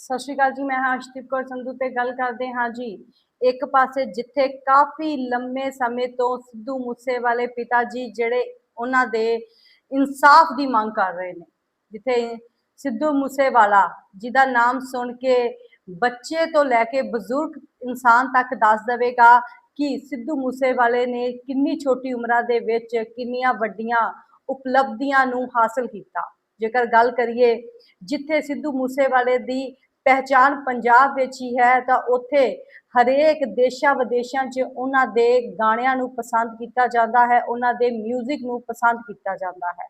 ਸਤਿ ਸ਼੍ਰੀ ਅਕਾਲ ਜੀ, ਮੈਂ ਹਰਸ਼ਦੀਪ ਕੌਰ ਸੰਧੂ ਤੇ ਗੱਲ ਕਰਦੇ ਹਾਂ ਜੀ। ਇੱਕ ਪਾਸੇ ਜਿੱਥੇ ਕਾਫੀ ਲੰਮੇ ਸਮੇਂ ਤੋਂ ਸਿੱਧੂ ਮੂਸੇਵਾਲੇ ਪਿਤਾ ਜੀ ਜਿਹੜੇ ਉਹਨਾਂ ਦੇ ਇਨਸਾਫ ਦੀ ਮੰਗ ਕਰ ਰਹੇ ਨੇ, ਜਿੱਥੇ ਸਿੱਧੂ ਮੂਸੇਵਾਲਾ ਜਿਹਦਾ ਨਾਮ ਸੁਣ ਕੇ ਬੱਚੇ ਤੋਂ ਲੈ ਕੇ ਬਜ਼ੁਰਗ ਇਨਸਾਨ ਤੱਕ ਦੱਸ ਦੇਵੇਗਾ ਕਿ ਸਿੱਧੂ ਮੂਸੇਵਾਲੇ ਨੇ ਕਿੰਨੀ ਛੋਟੀ ਉਮਰਾਂ ਦੇ ਵਿੱਚ ਕਿੰਨੀਆਂ ਵੱਡੀਆਂ ਉਪਲਬਧੀਆਂ ਨੂੰ ਹਾਸਲ ਕੀਤਾ। ਜੇਕਰ ਗੱਲ ਕਰੀਏ ਜਿੱਥੇ ਸਿੱਧੂ ਮੂਸੇਵਾਲੇ ਦੀ ਪਹਿਚਾਨ ਪੰਜਾਬ ਵਿੱਚ ਹੀ ਹੈ, ਤਾਂ ਉੱਥੇ ਹਰੇਕ ਦੇਸ਼ਾਂ ਵਿਦੇਸ਼ਾਂ 'ਚ ਉਹਨਾਂ ਦੇ ਗਾਣਿਆਂ ਨੂੰ ਪਸੰਦ ਕੀਤਾ ਜਾਂਦਾ ਹੈ, ਉਹਨਾਂ ਦੇ 뮤직 ਨੂੰ ਪਸੰਦ ਕੀਤਾ ਜਾਂਦਾ ਹੈ।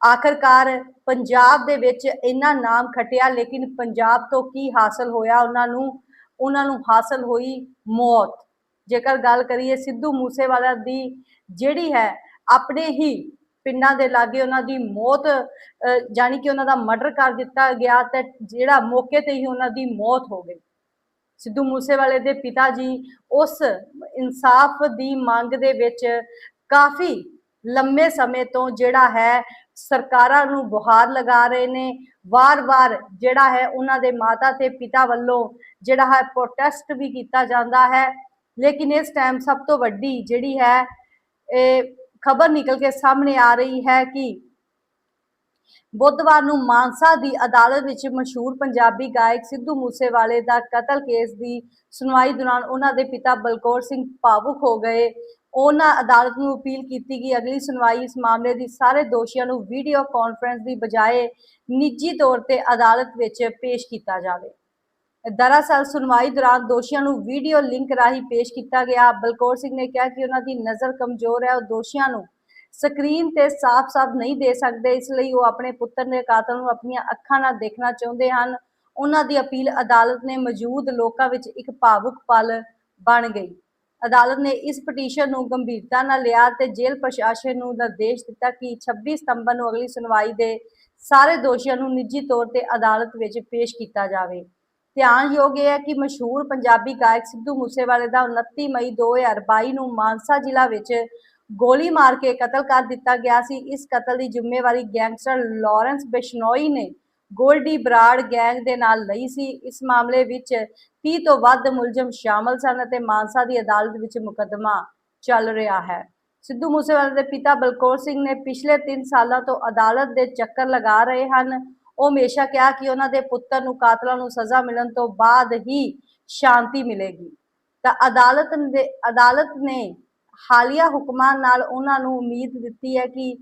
ਆਖਰਕਾਰ ਪੰਜਾਬ ਦੇ ਵਿੱਚ ਇੰਨਾ ਨਾਮ ਖਟਿਆ, ਲੇਕਿਨ ਪੰਜਾਬ ਤੋਂ ਕੀ ਹਾਸਲ ਹੋਇਆ, ਉਹਨਾਂ ਨੂੰ ਉਹਨਾਂ ਨੂੰ ਹਾਸਲ ਹੋਈ ਮੌਤ। ਜੇਕਰ ਗੱਲ ਕਰੀਏ ਸਿੱਧੂ ਮੂਸੇਵਾਲਾ ਦੀ, ਜਿਹੜੀ ਹੈ, ਆਪਣੇ ਹੀ ਪਿੰਡਾਂ ਦੇ ਲਾਗੇ ਉਹਨਾਂ ਦੀ ਮੌਤ ਜਾਨੀ ਕਿ ਉਹਨਾਂ ਦਾ ਮਰਡਰ ਕਰ ਦਿੱਤਾ ਗਿਆ ਤੇ ਜਿਹੜਾ ਮੌਕੇ ਤੇ ਹੀ ਉਹਨਾਂ ਦੀ ਮੌਤ ਹੋ ਗਈ। ਸਿੱਧੂ ਮੂਸੇਵਾਲੇ ਦੇ ਪਿਤਾ ਜੀ ਉਸ ਇਨਸਾਫ ਦੀ ਮੰਗ ਦੇ ਵਿੱਚ ਕਾਫੀ ਲੰਮੇ ਸਮੇਂ ਤੋਂ ਜਿਹੜਾ ਹੈ ਸਰਕਾਰਾਂ ਨੂੰ ਬੁਹਾਰ ਲਗਾ ਰਹੇ ਨੇ। ਵਾਰ-ਵਾਰ ਜਿਹੜਾ ਹੈ ਉਹਨਾਂ ਦੇ ਮਾਤਾ ਤੇ ਪਿਤਾ ਵੱਲੋਂ ਜਿਹੜਾ ਹੈ ਪ੍ਰੋਟੈਸਟ ਵੀ ਕੀਤਾ ਜਾਂਦਾ ਹੈ। ਲੇਕਿਨ ਇਸ ਟਾਈਮ ਸਭ ਤੋਂ ਵੱਡੀ ਜਿਹੜੀ ਹੈ, ਇਹ ਖਬਰ ਨਿਕਲ ਕੇ ਸਾਹਮਣੇ ਆ ਰਹੀ ਹੈ ਕਿ ਬੁੱਧਵਾਰ ਨੂੰ ਮਾਨਸਾ ਦੀ ਅਦਾਲਤ ਵਿੱਚ ਮਸ਼ਹੂਰ ਪੰਜਾਬੀ ਗਾਇਕ ਸਿੱਧੂ ਮੂਸੇਵਾਲੇ ਦਾ ਕਤਲ ਕੇਸ ਦੀ ਸੁਣਵਾਈ ਦੌਰਾਨ ਉਹਨਾਂ ਦੇ ਪਿਤਾ ਬਲਕੌਰ ਸਿੰਘ ਭਾਵੁਕ ਹੋ ਗਏ। ਉਹਨਾਂ ਅਦਾਲਤ ਨੂੰ ਅਪੀਲ ਕੀਤੀ ਕਿ ਅਗਲੀ ਸੁਣਵਾਈ ਇਸ ਮਾਮਲੇ ਦੀ ਸਾਰੇ ਦੋਸ਼ੀਆਂ ਨੂੰ ਵੀਡੀਓ ਕਾਨਫਰੰਸ ਦੀ ਬਜਾਏ ਨਿੱਜੀ ਤੌਰ ਤੇ ਅਦਾਲਤ ਵਿੱਚ ਪੇਸ਼ ਕੀਤਾ ਜਾਵੇ। ਦਰਅਸਲ ਸੁਣਵਾਈ ਦੌਰਾਨ ਦੋਸ਼ੀਆਂ ਨੂੰ ਵੀਡੀਓ ਲਿੰਕ ਰਾਹੀਂ ਪੇਸ਼ ਕੀਤਾ ਗਿਆ। ਬਲਕੌਰ ਸਿੰਘ ਨੇ ਕਿਹਾ ਕਿ ਉਹਨਾਂ ਦੀ ਨਜ਼ਰ ਕਮਜ਼ੋਰ ਹੈ। ਉਹ ਦੋਸ਼ੀਆਂ ਨੂੰ ਸਕਰੀਨ ਤੇ ਸਾਫ਼-ਸਾਫ਼ ਨਹੀਂ ਦੇ ਸਕਦੇ। ਇਸ ਲਈ ਉਹ ਆਪਣੇ ਪੁੱਤਰ ਦੇ ਕਾਤਲ ਨੂੰ ਆਪਣੀਆਂ ਅੱਖਾਂ ਨਾਲ ਦੇਖਣਾ ਚਾਹੁੰਦੇ ਹਨ। ਉਹਨਾਂ ਦੀ ਅਪੀਲ ਅਦਾਲਤ ਨੇ ਮੌਜੂਦ ਲੋਕਾਂ ਵਿੱਚ ਇੱਕ ਭਾਵੁਕ ਪਲ ਬਣ ਗਈ। ਅਦਾਲਤ ਨੇ ਇਸ ਪਟੀਸ਼ਨ ਨੂੰ ਗੰਭੀਰਤਾ ਨਾਲ ਲਿਆ ਤੇ ਜੇਲ੍ਹ ਪ੍ਰਸ਼ਾਸਨ ਨੂੰ ਨਿਰਦੇਸ਼ ਦਿੱਤਾ ਕਿ 26 ਸਤੰਬਰ ਨੂੰ ਅਗਲੀ ਸੁਣਵਾਈ ਦੇ ਸਾਰੇ ਦੋਸ਼ੀਆਂ ਨੂੰ ਨਿੱਜੀ ਤੌਰ ਤੇ ਅਦਾਲਤ ਵਿੱਚ ਪੇਸ਼ ਕੀਤਾ ਜਾਵੇ। ਧਿਆਨਯੋਗ ਇਹ ਹੈ ਕਿ ਮਸ਼ਹੂਰ ਪੰਜਾਬੀ ਗਾਇਕ ਸਿੱਧੂ ਮੂਸੇਵਾਲੇ ਦਾ 29 ਮਈ 2022 ਨੂੰ ਮਾਨਸਾ ਜ਼ਿਲ੍ਹਾ ਵਿੱਚ ਗੋਲੀ ਮਾਰ ਕੇ ਕਤਲ ਕਰ ਦਿੱਤਾ ਗਿਆ ਸੀ। ਇਸ ਕਤਲ ਦੀ ਜ਼ਿੰਮੇਵਾਰੀ ਗੈਂਗਸਟਰ ਲਾਰੈਂਸ ਬਿਸ਼ਨੋਈ ਨੇ ਗੋਲਡੀ ਬਰਾੜ ਗੈਂਗ ਦੇ ਨਾਲ ਲਈ ਸੀ। ਇਸ ਮਾਮਲੇ ਵਿੱਚ 30 ਤੋਂ ਵੱਧ ਮੁਲਜ਼ਮ ਸ਼ਾਮਲ ਸਨ ਅਤੇ ਮਾਨਸਾ ਦੀ ਅਦਾਲਤ ਵਿੱਚ ਮੁਕੱਦਮਾ ਚੱਲ ਰਿਹਾ ਹੈ। ਸਿੱਧੂ ਮੂਸੇਵਾਲੇ ਦੇ ਪਿਤਾ ਬਲਕੌਰ ਸਿੰਘ ਨੇ ਪਿਛਲੇ 3 ਸਾਲਾਂ ਤੋਂ ਅਦਾਲਤ ਦੇ ਚੱਕਰ ਲਗਾ ਰਹੇ ਹਨ। ਉਹ ਹਮੇਸ਼ਾ ਕਿਹਾ ਕਿ ਉਹਨਾਂ ਦੇ ਪੁੱਤਰ ਨੂੰ ਕਾਤਲਾਂ ਨੂੰ ਸਜ਼ਾ ਮਿਲਣ ਤੋਂ ਬਾਅਦ ਹੀ ਸ਼ਾਂਤੀ ਮਿਲੇਗੀ। ਤਾਂ ਅਦਾਲਤ ਨੇ ਅਦਾਲਤ ਨੇ ਹਾਲੀਆ ਹੁਕਮਾਂ ਨਾਲ ਉਹਨਾਂ ਨੂੰ ਉਮੀਦ ਦਿੱਤੀ ਹੈ ਕਿ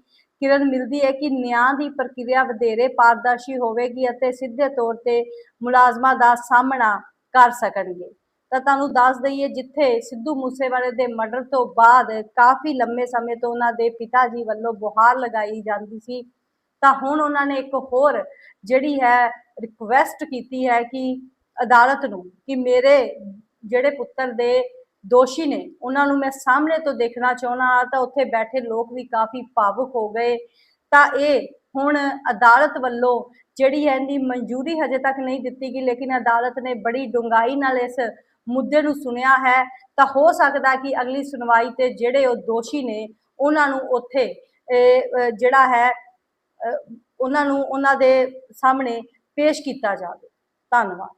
ਕਿਰਨ ਮਿਲਦੀ ਹੈ ਕਿ ਨਿਆਂ ਦੀ ਪ੍ਰਕਿਰਿਆ ਵਧੇਰੇ ਪਾਰਦਰਸ਼ੀ ਹੋਵੇਗੀ ਅਤੇ ਸਿੱਧੇ ਤੌਰ ਤੇ ਮੁਲਾਜ਼ਮਾਂ ਦਾ ਸਾਹਮਣਾ ਕਰ ਸਕਣਗੇ। ਤਾਂ ਤੁਹਾਨੂੰ ਦੱਸ ਦਈਏ, ਜਿੱਥੇ ਸਿੱਧੂ ਮੂਸੇਵਾਲੇ ਦੇ ਮਰਡਰ ਤੋਂ ਬਾਅਦ ਕਾਫੀ ਲੰਮੇ ਸਮੇਂ ਤੋਂ ਉਹਨਾਂ ਦੇ ਪਿਤਾ ਜੀ ਵੱਲੋਂ ਬੁਹਾਰ ਲਗਾਈ ਜਾਂਦੀ ਸੀ ਤਾਂ ਹੁਣ ਉਹਨਾਂ ਨੇ ਇੱਕ ਹੋਰ ਜਿਹੜੀ ਹੈ ਰਿਕੁਐਸਟ ਕੀਤੀ ਹੈ ਕਿ ਅਦਾਲਤ ਨੂੰ ਕਿ ਮੇਰੇ ਜਿਹੜੇ ਪੁੱਤਰ ਦੇ ਦੋਸ਼ੀ ਨੇ, ਉਹਨਾਂ ਨੂੰ ਮੈਂ ਸਾਹਮਣੇ ਤੋਂ ਦੇਖਣਾ ਚਾਹੁੰਦਾ ਤਾਂ ਉੱਥੇ ਬੈਠੇ ਲੋਕ ਵੀ ਕਾਫੀ ਭਾਵੁਕ ਹੋ ਗਏ। ਤਾਂ ਇਹ ਹੁਣ ਅਦਾਲਤ ਵੱਲੋਂ ਜਿਹੜੀ ਹੈ ਇਹਦੀ ਮਨਜ਼ੂਰੀ ਹਜੇ ਤੱਕ ਨਹੀਂ ਦਿੱਤੀ ਗਈ, ਲੇਕਿਨ ਅਦਾਲਤ ਨੇ ਬੜੀ ਡੂੰਘਾਈ ਨਾਲ ਇਸ ਮੁੱਦੇ ਨੂੰ ਸੁਣਿਆ ਹੈ। ਤਾਂ ਹੋ ਸਕਦਾ ਕਿ ਅਗਲੀ ਸੁਣਵਾਈ ਤੇ ਜਿਹੜੇ ਉਹ ਦੋਸ਼ੀ ਨੇ, ਉਹਨਾਂ ਨੂੰ ਉੱਥੇ ਜਿਹੜਾ ਹੈ ਉਹਨਾਂ ਨੂੰ ਉਹਨਾਂ ਦੇ ਸਾਹਮਣੇ ਪੇਸ਼ ਕੀਤਾ ਜਾਵੇ। ਧੰਨਵਾਦ।